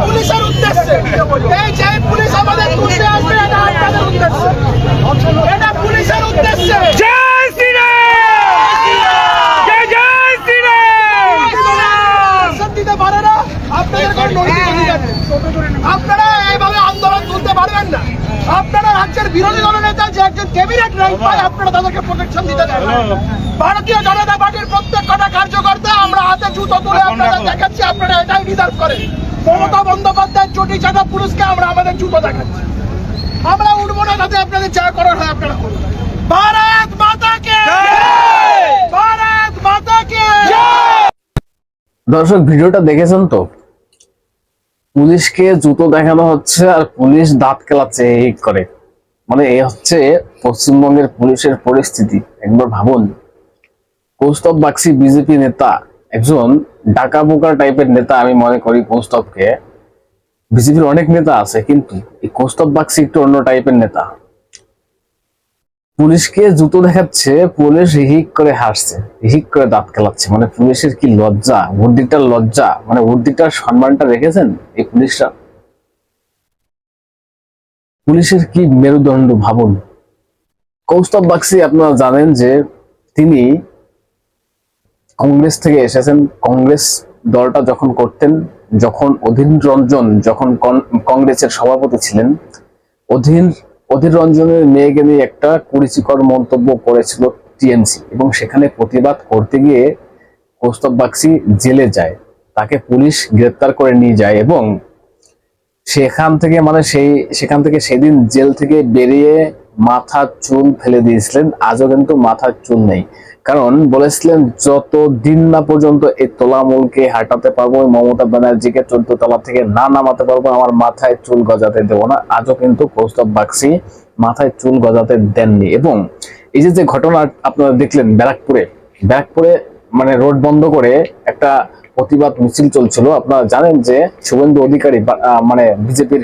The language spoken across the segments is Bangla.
পুলিশের উদ্দেশ্যে এই যে পুলিশ আমাদের তুলতে আসবে এটা আপনাদের উদ্দেশ্যে এটা পুলিশের উদ্দেশ্যে জয় শ্রীরাম জয় জয় শ্রীরাম শাসন দিতে পারে না আপনাদের কোনো নৈতিক অধিকার নেই। আপনারা এইভাবে আন্দোলন তুলতে পারবেন না আপনারা রাজ্যের বিরোধী দলনেতা যে একজন ক্যাবিনেট আপনারা তাদেরকে প্রোটেকশন দিতে ভারতীয় জনতা পার্টির প্রত্যেক কটা কার্যকর্তা আমরা হাতে জুতো তুলে আপনাদের দেখাচ্ছি আপনারা এটাই ডিজার্ভ করেন। মমতা বন্দ্যোপাধ্যায়ের চটি চাটা পুরুষকে আমরা আমাদের জুতো দেখাচ্ছি। আমরা উঠবো না তাতে আপনাদের যা করার হয় আপনারা করুন। ভারত মাতাকে! ভারত মাতাকে! দর্শক ভিডিওটা দেখেছেন তো? পুলিশকে জুতো দেখানো হচ্ছে আর পুলিশ দাঁত কেলাচ্ছে এই করে। মানে এই হচ্ছে পশ্চিমবঙ্গের পুলিশের পরিস্থিতি। একবার ভাবুন কৌস্তব বাক্সি বিজেপি নেতা, একজন ডাকা বোকা টাইপের নেতা আমি মনে করি কৌস্তবকে বিজেপির অনেক নেতা আছে, কিন্তু এই কৌস্তব বাক্সি একটু অন্য টাইপের নেতা। পুলিশকে জুতো দেখাচ্ছে, পুলিশ হিহিক করে হাসছে হিহিক করে দাঁত খেলাচ্ছে। মানে পুলিশের কি লজ্জা? বুদ্ধিটার লজ্জা? মানে বুদ্ধিটার সম্মানটা রেখেছেন এই পুলিশরা? পুলিশের কি মেরুদণ্ড ভাবুন? কৌস্তব বাক্সি আপনারা জানেন যে তিনি কংগ্রেস থেকে এসেছেন। কংগ্রেস দলটা যখন করতেন, যখন অধীর রঞ্জন যখন কংগ্রেসের সভাপতি ছিলেন, অধীর অধীর রঞ্জনের মেয়েকে নিয়ে একটা কুরুচিকর মন্তব্য করেছিল টিএমসি এবং সেখানে প্রতিবাদ করতে গিয়ে কৌস্তব বাক্সি জেলে যায়। তাকে পুলিশ গ্রেপ্তার করে নিয়ে যায় এবং সেখান থেকে মানে সেই, সেখান থেকে সেদিন জেল থেকে বেরিয়ে মাথার চুল ফেলে দিয়েছিলেন। আজও কিন্তু মাথার চুল নেই। কারণ বলেছিলেন যত দিন না পর্যন্ত এই তোলামূলকে হাঁটাতে পারব মমতা ব্যানার্জিকে চোদ্দ তলা থেকে না নামাতে পারব, আমার মাথায় চুল গজাতে দেবো না। আজও কিন্তু কৌস্তব বাক্সি মাথায় চুল গজাতে দেননি। এবং এই যে যে ঘটনা আপনারা দেখলেন ব্যারাকপুরে ব্যারাকপুরে মানে রোড বন্ধ করে একটা প্রতিবাদ মিছিল চলছিল। আপনারা জানেন যে শুভেন্দু অধিকারী মানে বিজেপির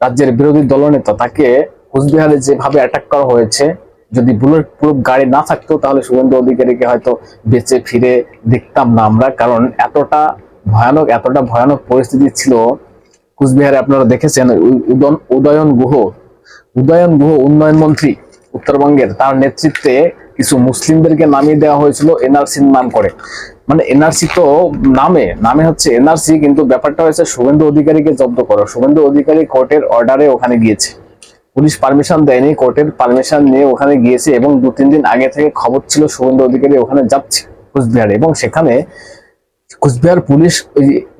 রাজ্যের বিরোধী দলনেতা, তাকে কোচবিহারে যেভাবে অ্যাটাক করা হয়েছে, যদি বুলেট প্রুফ গাড়ি না থাকতো, তাহলে শুভেন্দু অধিকারীকে হয়তো বেঁচে ফিরে দেখতাম না আমরা। কারণ এতটা ভয়ানক এতটা ভয়ানক পরিস্থিতি ছিল। কুচবিহারে আপনারা দেখেছেন উদয়ন গুহ উদয়ন গুহ উন্নয়ন মন্ত্রী উত্তরবঙ্গের, তার নেতৃত্বে কিছু মুসলিমদেরকে নামিয়ে দেওয়া হয়েছিল এনআরসির নাম করে। মানে এনআরসি তো নামে নামে হচ্ছে এনআরসি, কিন্তু ব্যাপারটা হয়েছে শুভেন্দু অধিকারীকে জব্দ করো। শুভেন্দু অধিকারী কোর্টের অর্ডারে ওখানে গিয়েছে। পুলিশ পারমিশন দেয়নি, কোর্টের পারমিশন নিয়ে ওখানে গিয়েছে এবং দু তিন দিন আগে থেকে খবর ছিল শুভেন্দু অধিকারী ওখানে যাচ্ছে কুচবিহারে এবং সেখানে কুচবিহার পুলিশ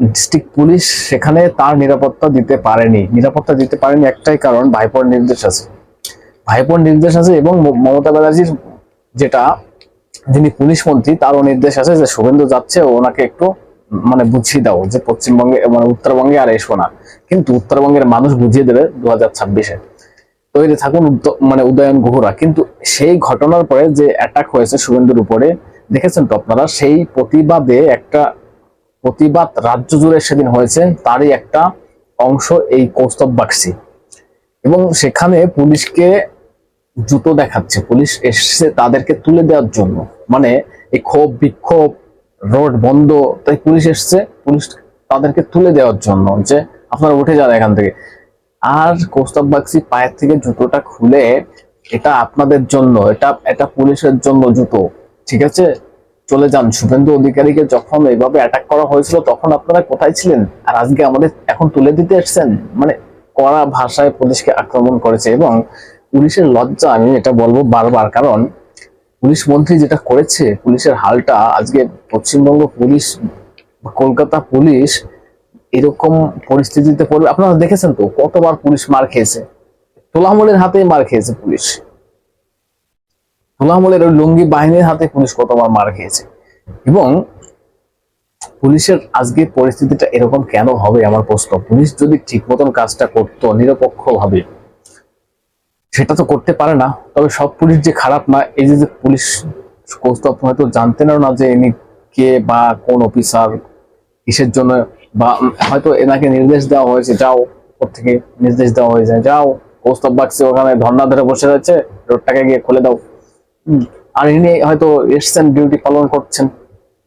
ডিস্ট্রিক্ট পুলিশ সেখানে তার নিরাপত্তা দিতে পারেনি। নিরাপত্তা দিতে পারেনি একটাই কারণ, ভাইপোর নির্দেশ আছে। ভাইপোর নির্দেশ আছে এবং মমতা ব্যানার্জির যেটা যিনি পুলিশ মন্ত্রী, তারও নির্দেশ আছে যে শুভেন্দু যাচ্ছে, ওনাকে একটু মানে বুঝিয়ে দাও যে পশ্চিমবঙ্গে মানে উত্তরবঙ্গে আর এসো না। কিন্তু উত্তরবঙ্গের মানুষ বুঝিয়ে দেবে দু হাজার ছাব্বিশে। তৈরি থাকুন মানে উদয়ন গুহরা। কিন্তু সেই ঘটনার পরে যে অ্যাটাক হয়েছে শুভেন্দুর উপরে, দেখেছেন তো আপনারা? সেই প্রতিবাদে একটা প্রতিবাদ রাজ্য জুড়ে সেদিন হয়েছে, তারই একটা অংশ এই কৌস্তব বাক্সি এবং সেখানে পুলিশকে জুতো দেখাচ্ছে। পুলিশ এসেছে তাদেরকে তুলে দেওয়ার জন্য। মানে এই ক্ষোভ, বিক্ষোভ, রোড বন্ধ, তাই পুলিশ এসছে, পুলিশ তাদেরকে তুলে দেওয়ার জন্য যে আপনারা উঠে যান এখান থেকে। আর কৌস্তব বাক্সি পায়ের থেকে জুতোটা খুলে, এটা আপনাদের জন্য, এটা এটা পুলিশের জন্য জুতো, ঠিক আছে? চলে যান। শুভেন্দু অধিকারীকে যখন এইভাবে অ্যাটাক করা হয়েছিল, তখন আপনারা কোথায় ছিলেন? আর আজকে আমাদের এখন তুলে দিতে এসেছেন? মানে কড়া ভাষায় পুলিশকে আক্রমণ করেছে এবং পুলিশের লজ্জা, আমি এটা বলব বারবার, কারণ পুলিশ মন্ত্রী যেটা করেছে, পুলিশের হালটা, আজকে পশ্চিমবঙ্গ পুলিশ কলকাতা পুলিশ এরকম পরিস্থিতিতে পড়বে। আপনারা দেখেছেন তো, কতবার পুলিশ মার খেয়েছে? তোলামলের হাতেই মার খেয়েছে পুলিশ। তোলামলের ওই লুঙ্গি বাহিনীর হাতে পুলিশ কতবার মার খেয়েছে? এবং পুলিশের আজকে পরিস্থিতিটা এরকম কেন হবে, আমার প্রশ্ন। পুলিশ যদি ঠিক মতন কাজটা করতো নিরপেক্ষ ভাবে সেটা তো করতে পারে না। তবে সব পুলিশ যে খারাপ না, এই যে পুলিশ কৌস্তব হয়তো জানতেনও না যে ইনি কে বা কোন অফিসার কিসের জন্য বা হয়তো এনাকে নির্দেশ দেওয়া হয়েছে, যাও ওর থেকে নির্দেশ দেওয়া হয়েছে, যাও। কৌস্তব বাক্সে ওখানে ধর্ণা ধরে বসে রয়েছে, রোডটাকে গিয়ে খুলে দাও। আর ইনি হয়তো এসছেন ডিউটি পালন করছেন।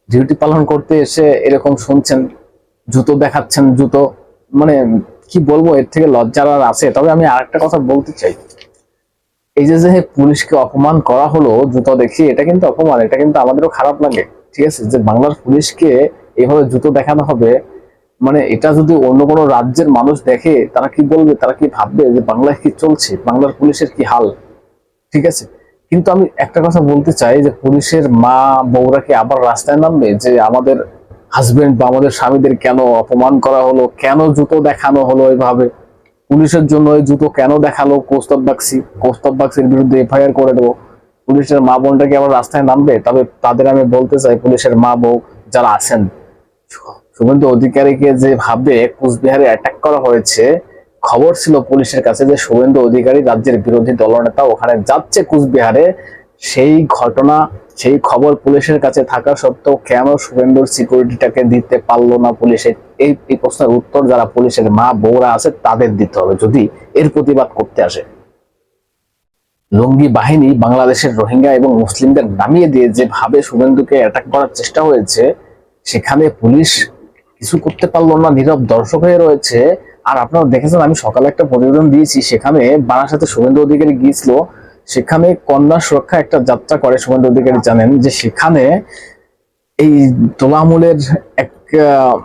ডিউটি পালন করতে এসে এরকম শুনছেন, জুতো দেখাচ্ছেন, জুতো। মানে কি বলব, এর থেকে লজ্জার আর আছে। তবে আমি আরেকটা কথা বলতে চাই। এই যে যে পুলিশকে অপমান করা হলো জুতো দেখিয়ে এটা কিন্তু অপমান, এটা কিন্তু আমাদেরও খারাপ লাগে, ঠিক আছে? যে বাংলার পুলিশকে এইভাবে জুতো দেখানো হবে মানে এটা যদি অন্য কোনো রাজ্যের মানুষ দেখে, তারা কি বলবে, তারা কি ভাববে যে বাংলায় কি চলছে, বাংলার পুলিশের কি হাল, ঠিক আছে? কিন্তু আমি একটা কথা বলতে চাই যে পুলিশের মা বউরা কি আবার রাস্তায় নামবে? যে আমাদের হাজবেন্ড বা আমাদের স্বামীদের কেন অপমান করা হলো, কেন জুতো দেখানো হলো এইভাবে পুলিশের জন্য ওই জুতো কেন দেখাল? কৌস্তব বাক্সি কৌস্তব বাক্সির বিরুদ্ধে এফআইআর করে দেবো। পুলিশের মা বোনটা কি আবার রাস্তায় নামবে? তবে তাদের আমি বলতে চাই, পুলিশের মা বউ যারা আছেন, শুভেন্দু অধিকারীকে যে ভাবে কুচবিহারে অ্যাটাক করা হয়েছে, খবর ছিল পুলিশের কাছে যে শুভেন্দু অধিকারী রাজ্যের বিরোধী দলনেতা ওখানে যাচ্ছে কুচবিহারে। সেই ঘটনা, সেই খবর পুলিশের কাছে থাকা সত্ত্বেও কেন শুভেন্দুর সিকিউরিটিটাকে দিতে পারল না পুলিশে? এই এই প্রশ্নের উত্তর যারা পুলিশের মা বউরা আছে তাদের দিতে হবে, যদি এর প্রতিবাদ করতে আসে। লঙ্গি বাহিনী বাংলাদেশের রোহিঙ্গা এবং মুসলিমদের নামিয়ে দিয়ে যেভাবে শুভেন্দুকে অ্যাটাক করার চেষ্টা হয়েছে, সেখানে পুলিশ কিছু করতে পারল না, নীরব দর্শক হয়ে রয়েছে। আর আপনারা দেখেছেন, আমি সকালে একটা প্রতিবেদন দিয়েছি, সেখানে বারাসাতে শুভেন্দু অধিকারী গিয়েছিল। সেখানে কন্যা সুরক্ষা একটা যাত্রা করে, শুভেন্দু অধিকারী জানেন, যে সেখানে এই তোলামূলের এক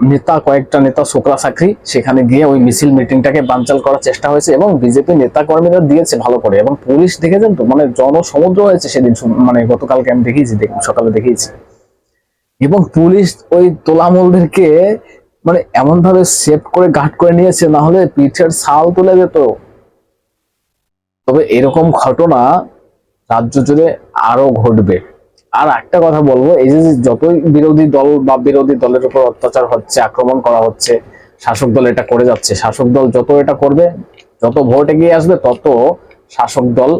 নেতা, কয়েকটা নেতা শোকরা চাকরি সেখানে গিয়ে ওই মিছিল মিটিংটাকে বানচাল করার চেষ্টা হয়েছে এবং বিজেপি নেতা কর্মীরা দিয়েছে ভালো করে এবং পুলিশ দেখেছেন তো মানে জনসমুদ্র হয়েছে সেদিন মানে গতকালকে আমি দেখিয়েছি, দেখ- সকালে দেখিয়েছি। এবং পুলিশ ওই তোলামলদেরকে মানে এমন ভাবে সেভ করে গার্ড করে নিয়েছে, না হলে পিঠের ছাল তুলে যেত তবে এরকম ঘটনা রাজ্য জুড়ে আরও ঘটবে। আর একটা কথা বলব, এই যে যতই বিরোধী দল বা বিরোধী দলের উপর অত্যাচার হচ্ছে, আক্রমণ করা হচ্ছে, শাসক দল এটা করে যাচ্ছে, শাসক দল যত এটা করবে, যত ভোট এগিয়ে আসবে, তত শাসক দল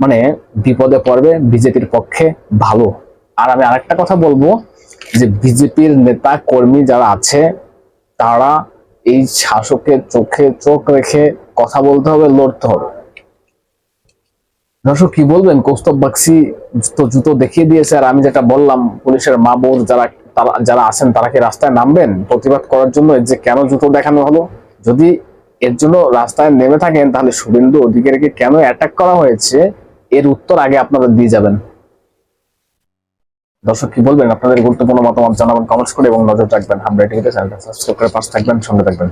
মানে বিপদে পড়বে, বিজেপির পক্ষে ভালো। আর আমি আরেকটা কথা বলব, যে বিজেপির নেতা, কর্মী যারা আছে, তারা এই শাসকের চোখে চোখ রেখে কথা বলতে হবে, লড়তে হবে। দর্শক, কি বলবেন? কৌস্তব বাক্সি তো জুতো দেখিয়ে দিয়েছে, আর আমি যেটা বললাম, পুলিশের মা বোন যারা যারা আছেন, তারা কি রাস্তায় নামবেন? প্রতিবাদ করার জন্য যে কেন জুতো দেখানো হলো? যদি এর জন্য রাস্তায় নেমে থাকেন, তাহলে শুভেন্দু অধিকারীকে কেন অ্যাটাক করা হয়েছে? এর উত্তর আগে আপনারা দিয়ে যাবেন। দর্শক, কি বলবেন? আপনাদের গুরুত্বপূর্ণ মতামত জানাবেন কমেন্টস করে এবং নজর রাখবেন। আমরা টিভিতে চ্যানেলটা সাবস্ক্রাইব করে পাশে থাকবেন, সঙ্গে থাকবেন।